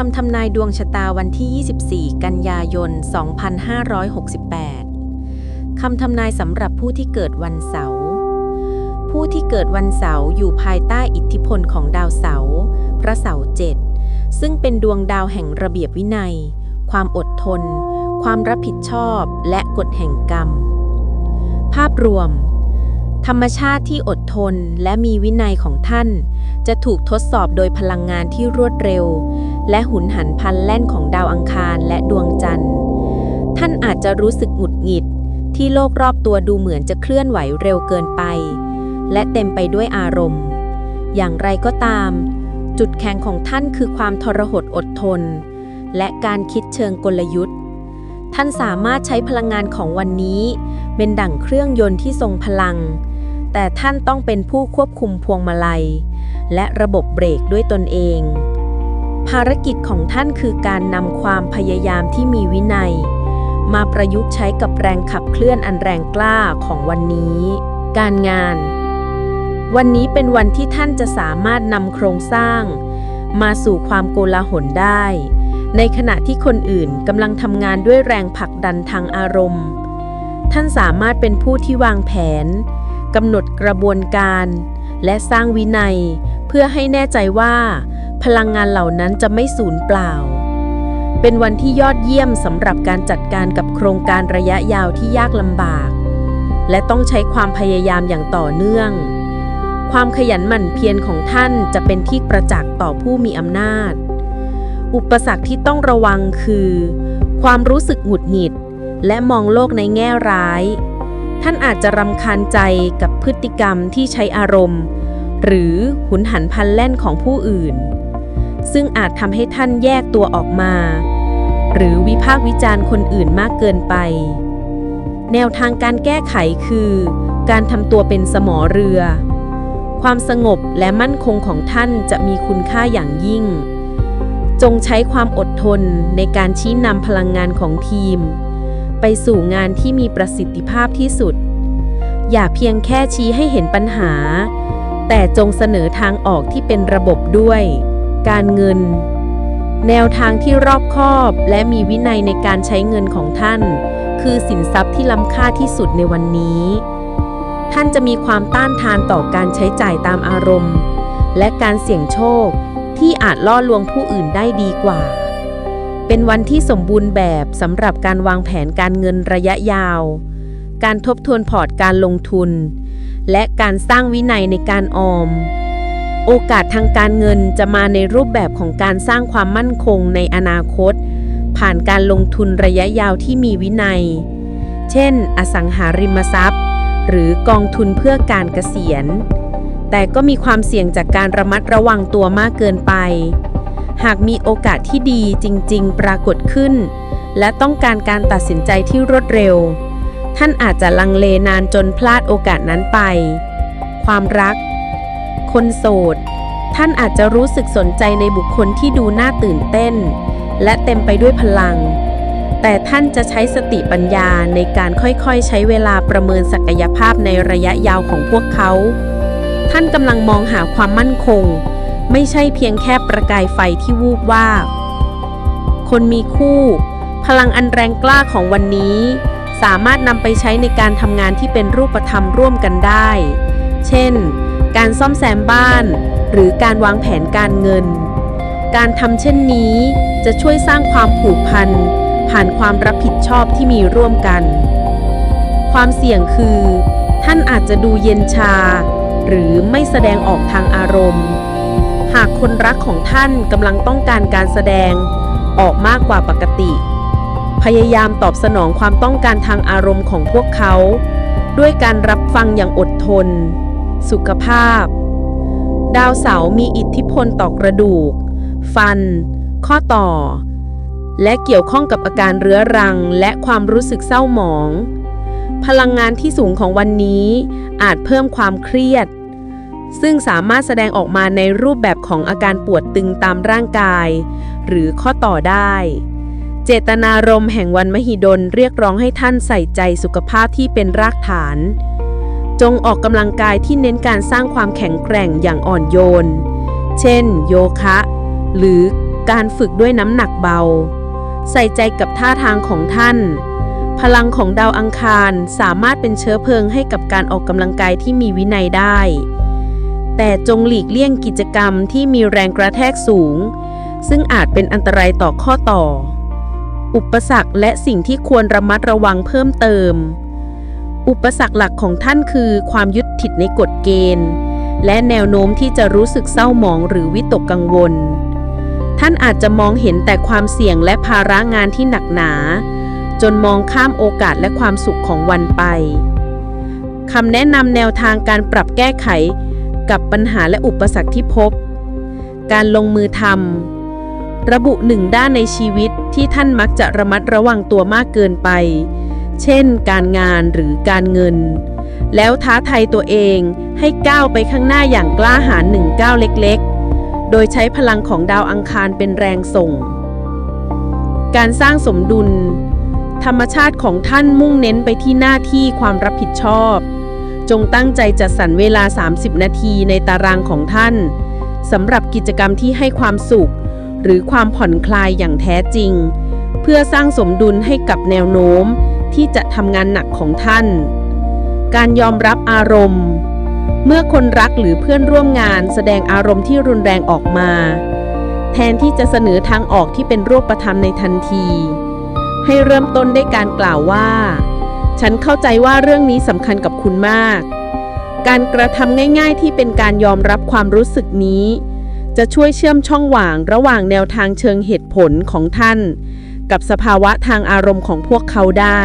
คำทำนายดวงชะตาวันที่ 24 กันยายน 2568 คำทำนายสำหรับผู้ที่เกิดวันเสาร์ ผู้ที่เกิดวันเสาร์อยู่ภายใต้อิทธิพลของดาวเสาร์พระเสาร์เจ็ดซึ่งเป็นดวงดาวแห่งระเบียบวินัย ความอดทน ความรับผิดชอบ และกฎแห่งกรรม ภาพรวม ธรรมชาติที่อดทนและมีวินัยของท่าน จะถูกทดสอบโดยพลังงานที่รวดเร็ว และหุนหันพันแล่นของดาวอังคารและดวงจันทร์ ท่านอาจจะรู้สึกหงุดหงิด ที่โลกรอบตัวดูเหมือนจะเคลื่อนไหวเร็วเกินไป และเต็มไปด้วยอารมณ์ อย่างไรก็ตาม จุดแข็งของท่านคือความทรหดอดทน และการคิดเชิงกลยุทธ์ ท่านสามารถใช้พลังงานของวันนี้ เป็นดั่งเครื่องยนต์ที่ทรงพลัง แต่ท่านต้องเป็นผู้ควบคุมพวงมาลัย และระบบเบรกด้วยตนเอง ภารกิจของท่านคือการนำความพยายามที่มีวินัย มาประยุกต์ใช้กับแรงขับเคลื่อนอันแรงกล้าของวันนี้ การงาน วันนี้เป็นวันที่ท่านจะสามารถนำโครงสร้าง มาสู่ความโกลาหลได้ ในขณะที่คนอื่นกำลังทำงานด้วยแรงผลักดันทางอารมณ์ ท่านสามารถเป็นผู้ที่วางแผนกำหนดกระบวนการ และสร้างวินัย เพื่อให้แน่ใจว่า พลังงานเหล่านั้นจะไม่สูญเปล่า เป็นวันที่ยอดเยี่ยมสำหรับการจัดการกับโครงการระยะยาวที่ยากลำบาก และต้องใช้ความพยายามอย่างต่อเนื่อง ความขยันหมั่นเพียรของท่านจะเป็นที่ประจักษ์ต่อผู้มีอำนาจ อุปสรรคที่ต้องระวังคือ ความรู้สึกหงุดหงิด และมองโลกในแง่ร้าย ท่านอาจจะรำคาญใจกับพฤติกรรมที่ใช้อารมณ์หรือหุนหันพลันแล่นของผู้อื่น ซึ่งอาจทำให้ท่านแยกตัวออกมา หรือวิพากษ์วิจารณ์คนอื่นมากเกินไป แนวทางการแก้ไขคือ การทำตัวเป็นสมอเรือ ความสงบและมั่นคงของท่านจะมีคุณค่าอย่างยิ่ง จงใช้ความอดทนในการชี้นำพลังงานของทีม ไปสู่งานที่มีประสิทธิภาพที่สุด อย่าเพียงแค่ชี้ให้เห็นปัญหาแต่จงเสนอทางออกที่เป็นระบบด้วย การเงิน แนวทางที่รอบคอบและมีวินัยในการใช้เงินของท่าน คือสินทรัพย์ที่ล้ำค่าที่สุดในวันนี้ ท่านจะมีความต้านทานต่อการใช้จ่ายตามอารมณ์ และการเสี่ยงโชคที่อาจล่อลวงผู้อื่นได้ดีกว่า เป็นวันที่สมบูรณ์แบบสำหรับการวางแผนการเงินระยะยาว การทบทวนพอร์ตการลงทุน และการสร้างวินัยในการออม โอกาสทางการเงินจะมาในรูปแบบของการสร้างความมั่นคงในอนาคต ผ่านการลงทุนระยะยาวที่มีวินัย เช่น อสังหาริมทรัพย์ หรือกองทุนเพื่อการเกษียณ แต่ก็มีความเสี่ยงจากการระมัดระวังตัวมากเกินไป หากมีโอกาสที่ดีจริง ๆ ปรากฏขึ้น และต้องการการตัดสินใจที่รวดเร็ว ท่านอาจจะลังเลนานจนพลาดโอกาสนั้นไป ความรัก คนโสด ท่านอาจจะรู้สึกสนใจในบุคคลที่ดูน่าตื่นเต้น และเต็มไปด้วยพลัง แต่ท่านจะใช้สติปัญญาในการค่อยๆ ใช้เวลาประเมินศักยภาพในระยะยาวของพวกเขา ท่านกำลังมองหาความมั่นคง ไม่ใช่เพียงแค่ประกายไฟที่วูบวาบคนมีคู่ พลังอันแรงกล้าของวันนี้ สามารถนำไปใช้ในการทำงานที่เป็นรูปธรรมร่วมกันได้ เช่น การซ่อมแซมบ้าน หรือการวางแผนการเงิน การทำเช่นนี้จะช่วยสร้างความผูกพัน ผ่านความรับผิดชอบที่มีร่วมกัน ความเสี่ยงคือ ท่านอาจจะดูเย็นชา หรือไม่แสดงออกทางอารมณ์ หากคนรักของท่านกำลังต้องการการแสดงออกมากกว่าปกติ พยายามตอบสนองความต้องการทางอารมณ์ของพวกเขา ด้วยการรับฟังอย่างอดทน สุขภาพ ดาวเสาร์มีอิทธิพลต่อกระดูก ฟัน ข้อต่อ และเกี่ยวข้องกับอาการเรื้อรังและความรู้สึกเศร้าหมอง พลังงานที่สูงของวันนี้อาจเพิ่มความเครียด ซึ่งสามารถแสดงออกมาในรูปแบบของอาการปวดตึงตามร่างกาย หรือข้อต่อได้เจตนารมณ์แห่งวันมหิดลเรียกร้องให้ท่านใส่ใจสุขภาพที่เป็นรากฐาน จงออกกำลังกายที่เน้นการสร้างความแข็งแกร่งอย่างอ่อนโยน เช่น โยคะ หรือการฝึกด้วยน้ำหนักเบา ใส่ใจกับท่าทางของท่าน พลังของดาวอังคารสามารถเป็นเชื้อเพลิงให้กับการออกกำลังกายที่มีวินัยได้ แต่จงหลีกเลี่ยงกิจกรรมที่มีแรงกระแทกสูง ซึ่งอาจเป็นอันตรายต่อข้อต่อ อุปสรรคและสิ่งที่ควรระมัดระวังเพิ่มเติม อุปสรรคหลักของท่านคือความยึดติดในกฎเกณฑ์ และแนวโน้มที่จะรู้สึกเศร้าหมองหรือวิตกกังวล ท่านอาจจะมองเห็นแต่ความเสี่ยงและภาระงานที่หนักหนา จนมองข้ามโอกาสและความสุขของวันไปคำแนะนำแนวทางการปรับแก้ไขกับปัญหาและอุปสรรคที่พบ การลงมือทำระบุหนึ่งด้านในชีวิตที่ท่านมักจะระมัดระวังตัวมากเกินไป เช่น การงานหรือการเงิน แล้วท้าทายตัวเองให้ก้าวไปข้างหน้าอย่างกล้าหาญหนึ่งก้าวเล็กๆ โดยใช้พลังของดาวอังคารเป็นแรงส่ง การสร้างสมดุล ธรรมชาติของท่านมุ่งเน้นไปที่หน้าที่ความรับผิดชอบ จงตั้งใจจัดสรรเวลา 30 นาทีในตารางของท่านสำหรับกิจกรรมที่ให้ความสุข หรือความผ่อนคลายอย่างแท้จริง พื่อสร้างสมดุลให้กับแนวโน้มที่จะทำงานหนักของท่าน การยอมรับอารมณ์ เมื่อคนรักหรือเพื่อนร่วมงานแสดงอารมณ์ที่รุนแรงออกมา แทนที่จะเสนอทางออกที่เป็นรูปธรรมในทันที ให้เริ่มต้นด้วยการกล่าวว่า ฉันเข้าใจว่าเรื่องนี้สำคัญกับคุณมาก การกระทำง่าย ๆ ที่เป็นการยอมรับความรู้สึกนี้ จะช่วยเชื่อมช่องว่างระหว่างแนวทางเชิงเหตุผลของท่าน กับสภาวะทางอารมณ์ของพวกเขาได้